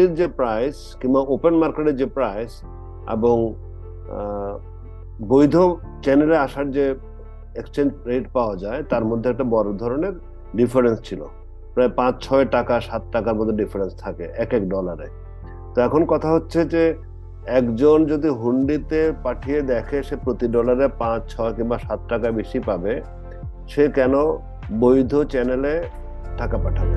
হুন্ডির যে প্রাইস কিংবা ওপেন মার্কেটের যে প্রাইস এবং বৈধ চ্যানেলে আসার যে এক্সচেঞ্জ রেট পাওয়া যায়, তার মধ্যে একটা বড় ধরনের ডিফারেন্স ছিল। প্রায় পাঁচ, ছয় টাকা, সাত টাকার মধ্যে ডিফারেন্স থাকে এক এক ডলারে তো এখন কথা হচ্ছে যে, একজন যদি হুন্ডিতে পাঠিয়ে দেখে সে প্রতি ডলারে পাঁচ, ছয় কিংবা সাত টাকা বেশি পাবে, সে কেন বৈধ চ্যানেলে টাকা পাঠাবে?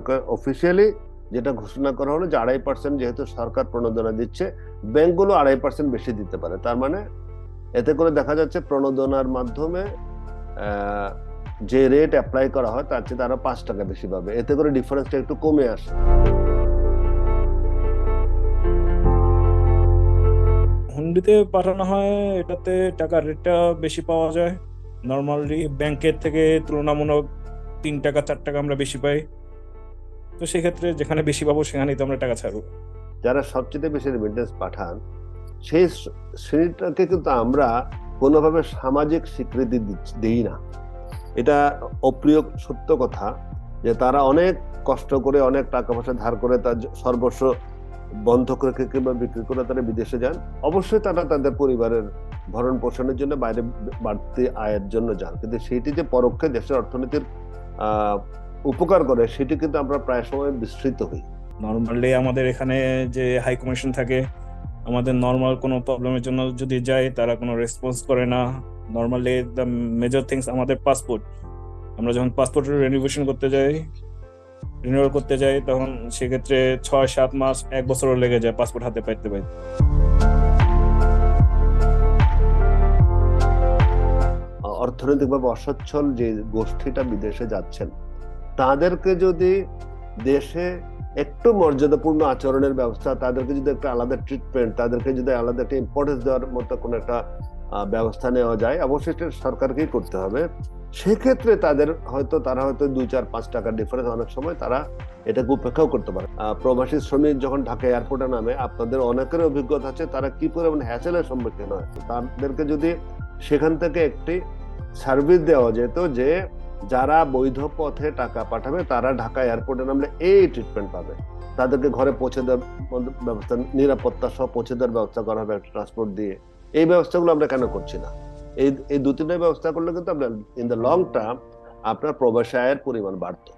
সরকার অফিসিয়ালি যেটা ঘোষণা করা হলো যে আড়াই পার্সেন্ট যেহেতু সরকার প্রণোদনা দিচ্ছে ব্যাংকগুলো আড়াই পার্সেন্ট বেশি দিতে পারে। তার মানে এতে করে দেখা যাচ্ছে প্রণোদনার মাধ্যমে যে রেট অ্যাপ্লাই করা হয় তার চেয়ে তারা পাঁচ টাকা বেশি পাবে। এতে করে ডিফারেন্সটা একটু কমে আসে। হুন্ডিতে পাঠানো হয়, এটাতে টাকার রেটটা বেশি পাওয়া যায়। নর্মালি ব্যাংকের থেকে তুলনামূলক তিন টাকা, চার টাকা আমরা বেশি পাই। তো সেক্ষেত্রে যেখানে বেশি পাবো, সেখানেই তো আমরা টাকা ছাড়বো। যারা সবচেয়ে বেশি রেমিটেন্স পাঠান, সেই শ্রেণীটাকে কিন্তু আমরা কোনোভাবে সামাজিক স্বীকৃতি দিই না। এটা অপ্রিয়, সত্য কথা যে তারা অনেক কষ্ট করে, অনেক টাকা পয়সা ধার করে তার সর্বস্ব বন্ধক রেখে কিংবা বিক্রি করে তারা বিদেশে যান। অবশ্যই তারা তাদের পরিবারের ভরণ পোষণের জন্য বাইরে বাড়তি আয়ের জন্য যান। কিন্তু সেইটি যে পরোক্ষে দেশের অর্থনীতির উপকার করে সেটি কিন্তু আমরা প্রায় সময় বিস্মৃত হই। নর্মালি আমাদের এখানে যে হাই কমিশন থাকে আমাদের নর্মাল কোনো প্রবলেমের জন্য যদি যাই তারা কোনো রেসপন্স করে না। নর্মালি দ্য মেজর থিংস আমাদের পাসপোর্ট আমরা যখন পাসপোর্টের রেনিভেশন করতে যাই রিনিউয়াল করতে যাই তখন সেক্ষেত্রে ছয় সাত মাস এক বছরও লেগে যায় পাসপোর্ট হাতে পাইতে পাইতে। অর্থনৈতিকভাবে অসচ্ছল যে গোষ্ঠীটা বিদেশে যাচ্ছেন তাদেরকে যদি দেশে একটু মর্যাদাপূর্ণ আচরণের ব্যবস্থা, তাদেরকে যদি একটা আলাদা ট্রিটমেন্ট তাদেরকে যদি আলাদা একটা ইম্পর্টেন্স দেওয়ার মতো কোনো একটা ব্যবস্থা নেওয়া যায়, অবশ্যই সেটা সরকারকেই করতে হবে। সেক্ষেত্রে তাদের হয়তো, তারা হয়তো দুই চার পাঁচ টাকার ডিফারেন্স অনেক সময় তারা এটাকে উপেক্ষাও করতে পারে। প্রবাসী শ্রমিক যখন ঢাকা এয়ারপোর্টে নামে, আপনাদের অনেকের অভিজ্ঞতা আছে, তারা কি পরিমাণ হ্যাচেলের সম্মুখীন হয়? তাদেরকে যদি সেখান থেকে একটি সার্ভিস দেওয়া যেত যে যারা বৈধ পথে টাকা পাঠাবে, তারা ঢাকা এয়ারপোর্টে নামলে এই ট্রিটমেন্ট পাবে। তাদেরকে ঘরে পৌঁছে দেওয়ার ব্যবস্থা, নিরাপত্তা সহ পৌঁছে দেওয়ার ব্যবস্থা করা হবে ট্রান্সপোর্ট দিয়ে। এই ব্যবস্থাগুলো আমরা কেন করছি না? এই এই দু তিনটা ব্যবস্থা করলে কিন্তু আপনার ইন দ্য লং টার্ম আপনার প্রবাসী আয়ের পরিমাণ বাড়তো।